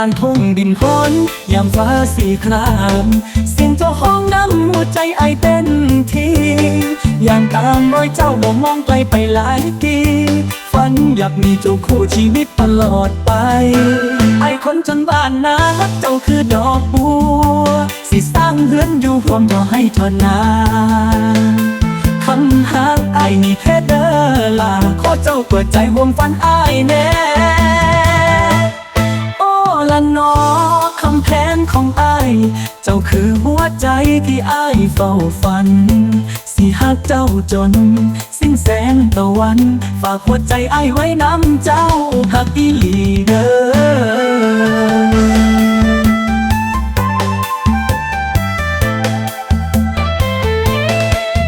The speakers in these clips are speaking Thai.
างทุ่งดินหนยามฟ้าสีครามเสียงเจ้าห้องน้ำหัวใจไอเต้นทีอย่างตามรอยเจ้าบ่มองไกลไปหลายปีฝันอยากมีเจ้าคู่ชีวิตตลอดไป ไอคนจนบ้านนาเจ้าคือดอกบัว สิสร้างเรือนอยู่พร้อมต่อให้ทนนาคำหาไอนี่แค่เด้อล่ะขอเจ้าเปิดใจห่วงฝันไอแน่ ละนอคำแพนของไอเจ้าคือหัวใจที่ไอเฝ้าฝัน สิหักเจ้าจน สิ้นแสงตะวัน ฝากหัวใจไอไว้น้ำเจ้าหักอีหลีเด้อ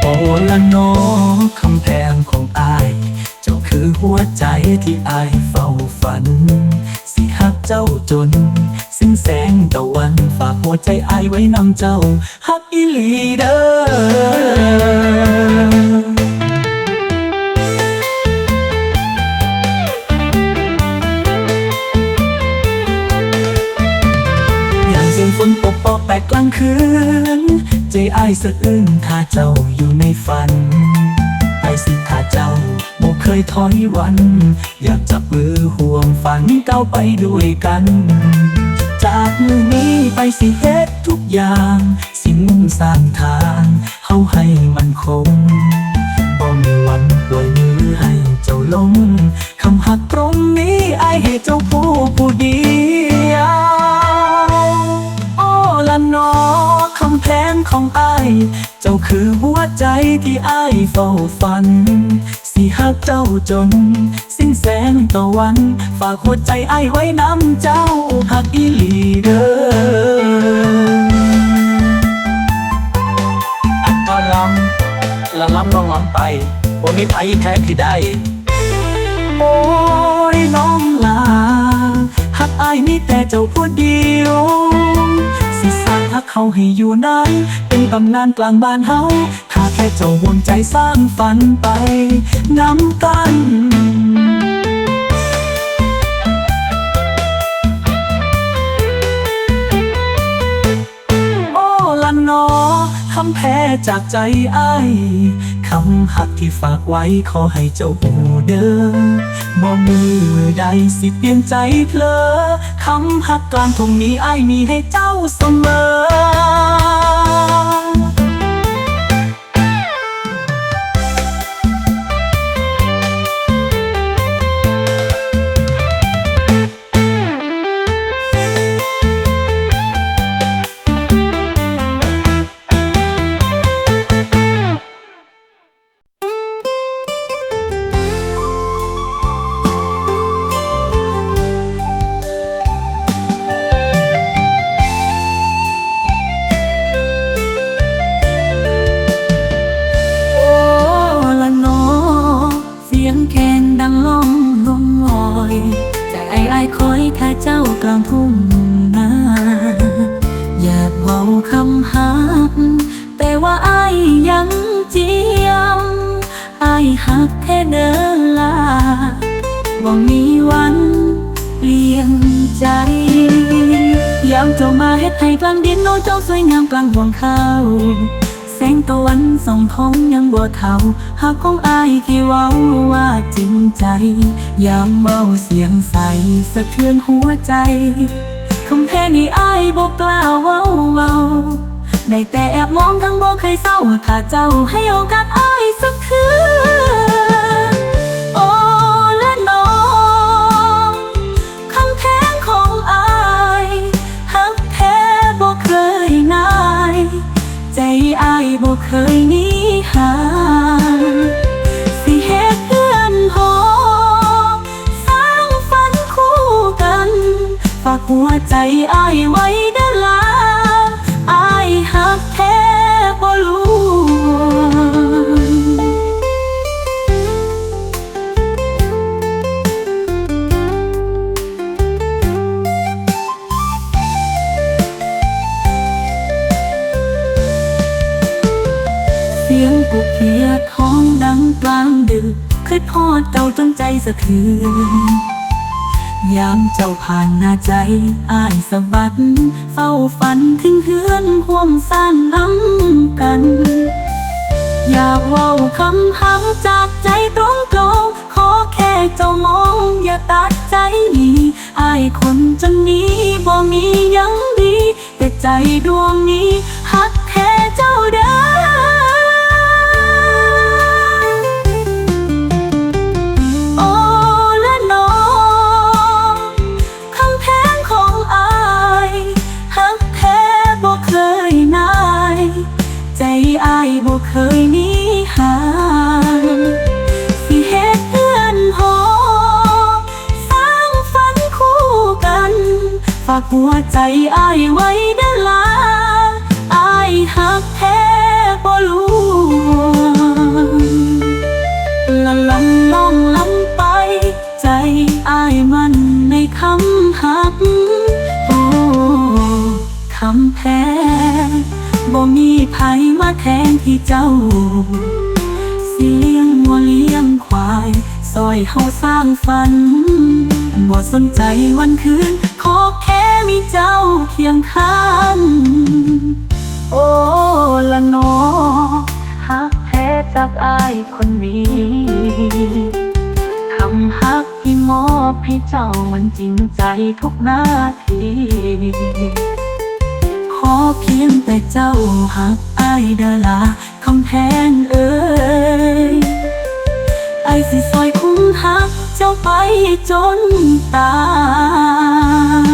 โอละโนอคำแพงของอาย เจ้าคือหัวใจที่อายเฝ้าฝัน จ้าจน สิ้นแสงตะวันฝากหัวใจอายไว้นำเจ้าฮักอีลีเดออย่างเสียงฝนตกปอแปดกลางคืน ใจอายสะอื้นถ้าเจ้าอยู่ในฝัน ไปสิถ้าเจ้า ยถอยวัน อยากจับมือห่วงฝันก้าวไปด้วยกัน จากมือนี้ไปสิเฮ็ดทุกอย่าง สิมุ่งสร้างทางเฮาให้มันคงบ่มีวันปล่อยมือให้เจ้าลงคำหักตรงนี้ไอให้เจ้าผู้ผู้เดียวโอ้ละนอคำแพงของไอเจ้าคือหัวใจที่ไอเฝ้าฝัน สิหักเจ้าจน สิ้นแสงตะวัน ฝากหัวใจไอายไว้น้ำเจ้าหักอีหลีเด้ออันตอนลำละล้ำลองลำไปบ่มีไผแท้ที่ได้ โอ้ยน้องลาหักอายมีแต่เจ้าผู้เดียวสิสางหักเขาให้อยู่นานเป็นตำนานกลางบ้านเฮา ถ้าแค่เจ้าห่วงใจสร้างฝันไปน้ำกันโอ้ละนอคำแพ้จากใจไอ้คำหักที่ฝากไว้ขอให้เจ้าหูเด้อบ่มือใดสิเปลี่ยนใจเพลอคำหักกลางทงนี้ไอ้มีให้เจ้าเสมอางทุ่งนาอยากเว้าคำหักแต่ว่าไอ้ยังเจียมไอ้หักแค่เดินลาว่ามีวันเปลี่ยนใจยามเจ้ามาเฮ็ดให้กลางดินโน้เจ้าสวยงามกลางห่วงข้าว งตะวันส่องท้องยังบ่เท่าหากของอายที่เว้าว่าจริงใจยามเมาเสียงใสสะเทือนหัวใจคำแพ้นี่อายบ่กล้าเว้าเว้าได้แต่แอบมองทั้งบ่เคยเศร้าถ้าเจ้าให้โอกาสอายสักคืน บ่เคยหนีห่างสิเฮ็ดเพื่อนหอสร้างฝันคู่กัน ฝากหัวใจอายไว้เด้อลาอายหักแท้บ่รู้ ดังกลางดึกคือทอดเจ้าจนใจสะเทือนยามเจ้าผ่านหน้าใจอายสะบัด เฝ้าฝันถึงเฮือนห่วมสร้างล้ำกัน อยากเว้าคำหักจากใจตรงตรงขอแค่เจ้ามองอย่าตัดใจหนีอายคนจนนี้บ่มียังดี แต่ใจดวงนี้หักแค่เจ้าเด้อ อายไว้เด้อลาอายหักแท้บ่ลวงละลำล่องลำไป ใจอายมันในคำหัก โอ้คำแพ้บ่มีไผมาแทนที่เจ้าสิเลี้ยงวัวเลี้ยงควายซอยเฮาสร้างฝันบ่สนใจวันคืน มีเจ้าเคียงข้างโอ้ละนอฮักแท้จากอายคนนี้คำฮักที่มอบให้เจ้ามันจริงใจทุกนาทีขอเพียงแต่เจ้าหักอายเดอลาคำแพงเอ้ยไอสิซอยคุ้มหักเจ้าไปจนตาย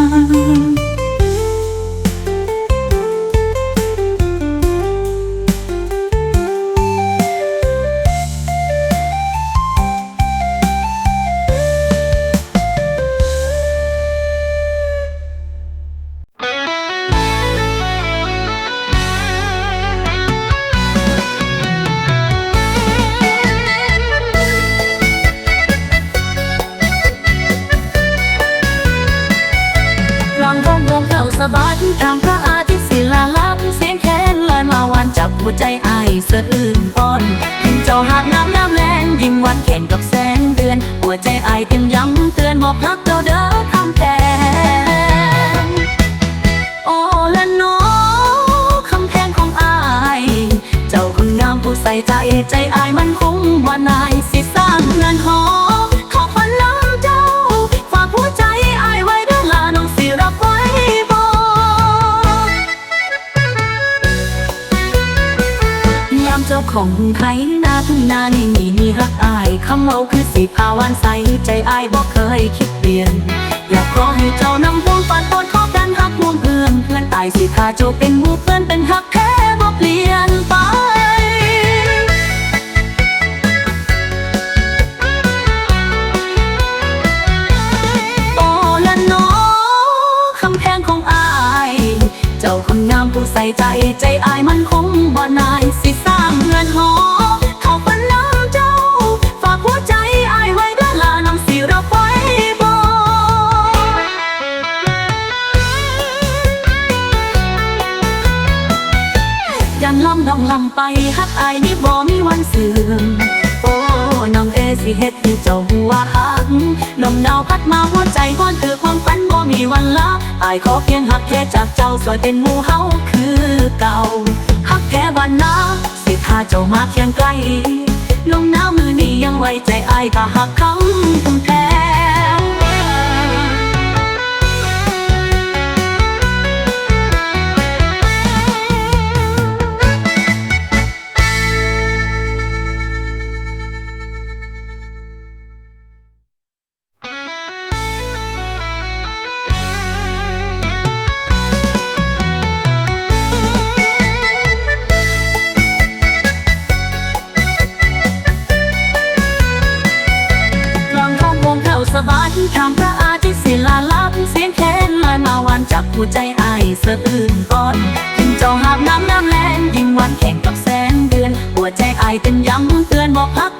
หัวใจอายสะอื้นอ่อนถึงเจ้าหากน้ำน้ำแรงยิ้มหวันแข่งกับแสงเดือน หัวใจอายเตือนย้ำเตือนบอกรักเจ้าเด้อคำแพงโอ้ละน้อคำแพงของอาย เจ้าคนงามผู้ใส่ใจใจอาย ของไทยนาทุ่งนานี่มีมีรักอายคำเอาคือสีพาวานใสใจอายบ่เคยคิดเปลี่ยน อยากขอให้เจ้านำห่วงฝันตอนขอกันหักห่วงเอื้อนเพื่อนตายสิขาโจเป็นหมู่เพื่อนเป็นหัก ส่ใจใจอายมันคงบ่นาย สิสร้างเรือนหอเขาฝันน้ำเจ้า ฝากหัวใจอายไว้เด้อลาน้ำสิรับไว้บ่ยันลำนองลำไปฮักอายนี่บ่มีวันเสื่อมโอ้น้องเอสิเฮ็ดให้เจ้าหัวหักลมหนาวพัดมาหัวใจก้อนคือความฝัน มีวันละอายขอเพียงหักแค่จากเจ้าสวยเป็นหมู่เฮาคือเก่าหักแค่บ้านนาสิทาเจ้ามาเคียงไกลลมหนาวมือนี้ยังไว้ใจอายก็หักคำคงแพ ทายทำพระอาทิตย์ศิลาลับเสียงแค้นลอยมาวันจับหัวใจไอายสะอื้นก่อนถึงเจ้าหาบน้ำน้ำแรงยิ่งวันแข่งกับแสงเดือน หัวใจไอเป็นย้ำเตือนบอกพัก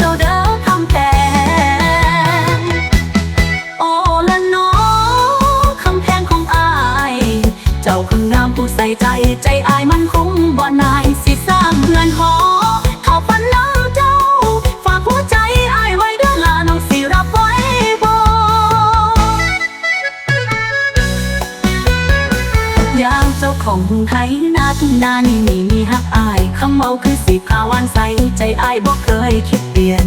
เจ้าของกรุงไทยนาทุ่งนานี่มีมีฮักอายคำเมาคือสีขาวหวานใสใจอายบ่เคยคิดเปลี่ยน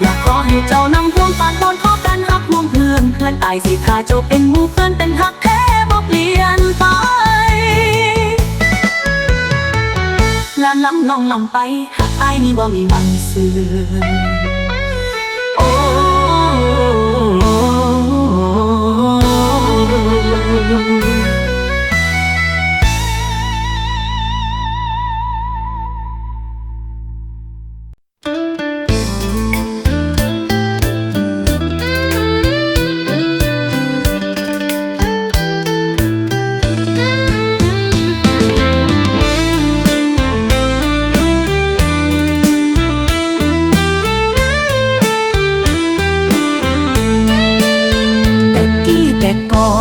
อยากขอให้เจ้านำห่วงปานบอนขอกันฮักมวงเพื่อนเพื่อนอายสิพาเจ้าเป็นมู่เพื่อนเป็นฮักแท้บ่เปลี่ยนไปลาลำลองลำไปหากอายนี่บ่มีวันเสื่อมโอ้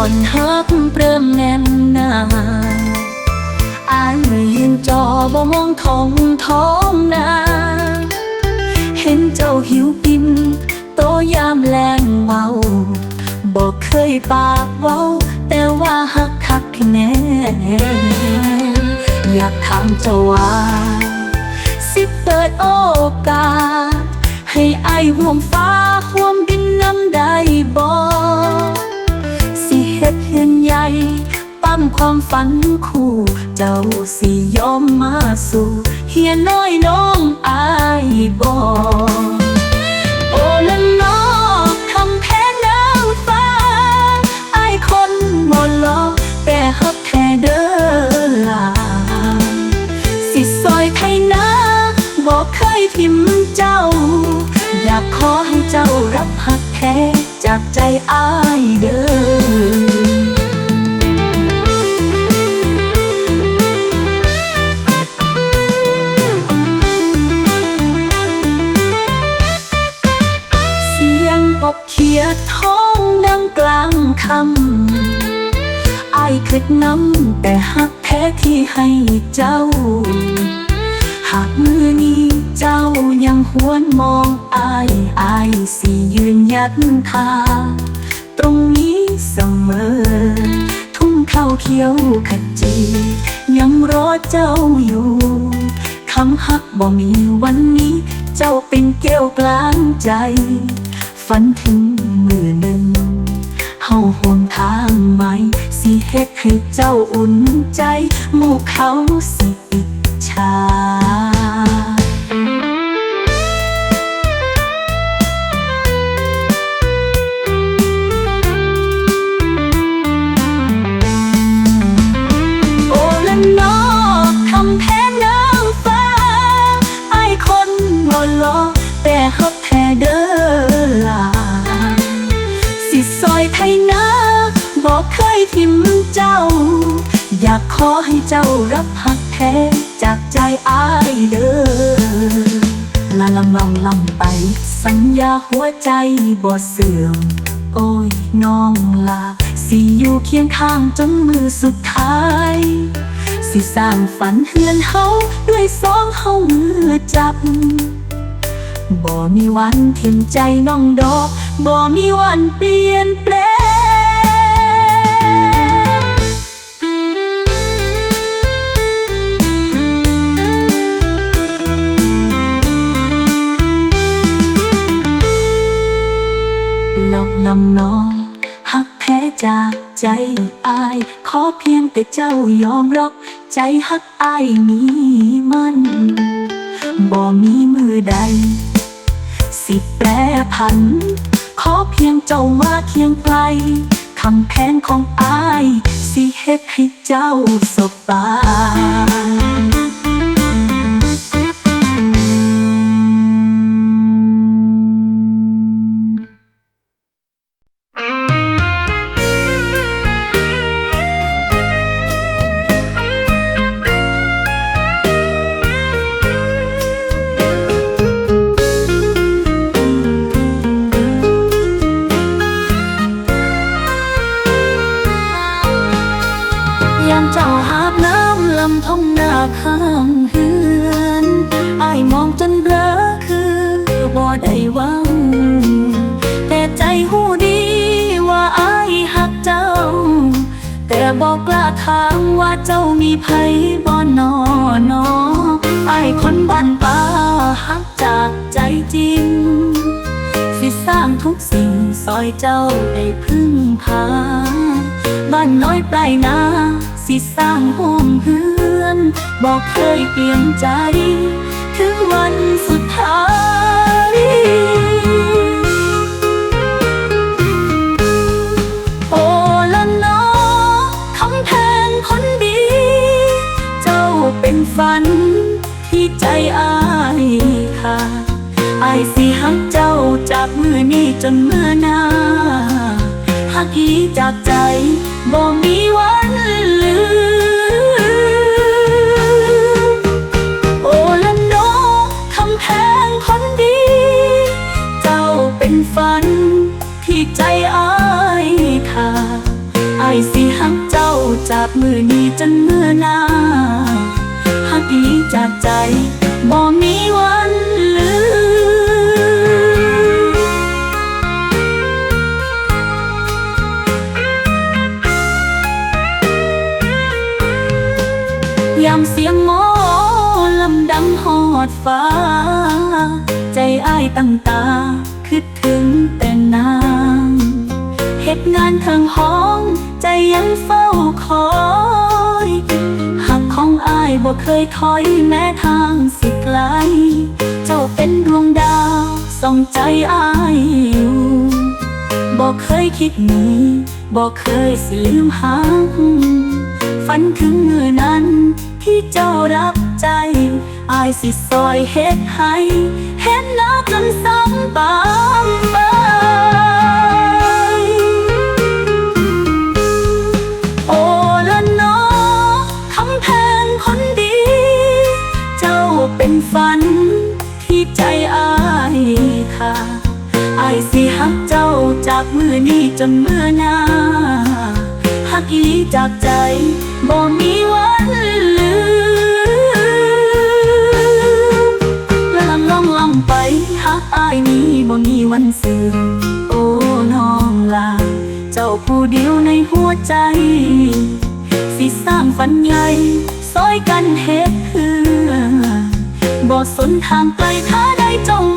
อนฮักเริ่มแน่นนาอายยืนจอบ่มองท้องท้องนาเห็นเจ้าหิวปินโตยามแรงเมาบอกเคยปากเว้า แต่ว่าฮักคักแน่ อยากถามเจ้าว่าสิเปิดโอกาส ให้ไอห่วมฟ้าห่วมดินน้ำได้บ่สิเฮ็ดเฮือ นใหญ่ปั้มความฝันคู่ เจ้าสิยอมมาสู่เฮียน้อยน้องอายบ่โอ้ละนองคำแพ้น้ำฟ้าอายคนบ่ลอแต่ฮักแท้เด้อล่ะสิซอยไทยนะบอกเคยทิมพ์เจ้า อยากขอให้เจ้ารับหักแท้จากใจอายเด้อำอายคิดน้ำแต่หักแท้ที่ให้เจ้า หากมือนี้เจ้ายังหวนมองอายอายสิยืนยัดทาตรงนี้เสมอ ทุ่งข้าวเขียวขจี ยังรอเจ้าอยู่คำฮักบ่มีวันนี้ เจ้าเป็นแก้วกลางใจ ฝันถึงมือหนึ่งเฮาห่วงทางใหม สิเฮ็ดให้เจ้าอุ่นใจหมู่เขาสิอิจฉา รับหักแท้จากใจอายเด้อลาลำลำลำไป สัญญาหัวใจบ่เสื่อม โอ้ยน้องลา สิอยู่เคียงข้างจนมือสุดท้าย สิสร้างฝันเฮือนเฮาด้วยสองเฮามือจับ บ่มีวันเทิ้งใจน้องดอก บ่มีวันเปลี่ยนแปลง ลำน้องหักแท้จากใจอาย ขอเพียงแต่เจ้ายอมรับ ใจหักอายมีมันบ่มีมือใด สิแปรพัน ขอเพียงเจ้ามาเคียงไกลคำแพงของอาย สิเฮ็ดให้เจ้าสบาย เจ้ามีไผบ่นอนอไอคนบ้านป่าฮักจากใจจริง สิสร้างทุกสิ่งซอยเจ้าได้พึ่งพา บ้านน้อยปลายนาสิสร้างห่มเฮือน บอกเคยเปลี่ยนใจ ถึงวันสุดท้าย ฝัน ที่ใจอายค่ะอายสิหักเจ้าจากมือนี้จนเมื่อนาหักอีจากใจบ่มีวันลืม ใจบ่มีวันลืมยามเสียงหมอลำดังหอดฟ้า ใจอ้ายตั้งตาคิดถึงแต่นางเหตุงานทางห้อง ใจยังเฝ้าคอย บ่เคยถอยแม้ทางสิไกล เจ้าเป็นดวงดาวส่องใจอ้ายอยู่บอกเคยคิดหนีบอกเคยสิลืมหักฝันถึงมือนั้น ที่เจ้ารับใจอายสิซอยเฮ็ดให้ เห็นหน้าจนซ้ำบางไป จากใจบ่มีวันลืมและลำล่องลำไปหักอายนี้บ่มีวันเสื่อมโอ้น้องลา เจ้าผู้เดียวในหัวใจ สิสร้างฝันใหญ่ซอยกันเฮ็ดเพื่อบ่สนทางไกลถ้าได้จ้า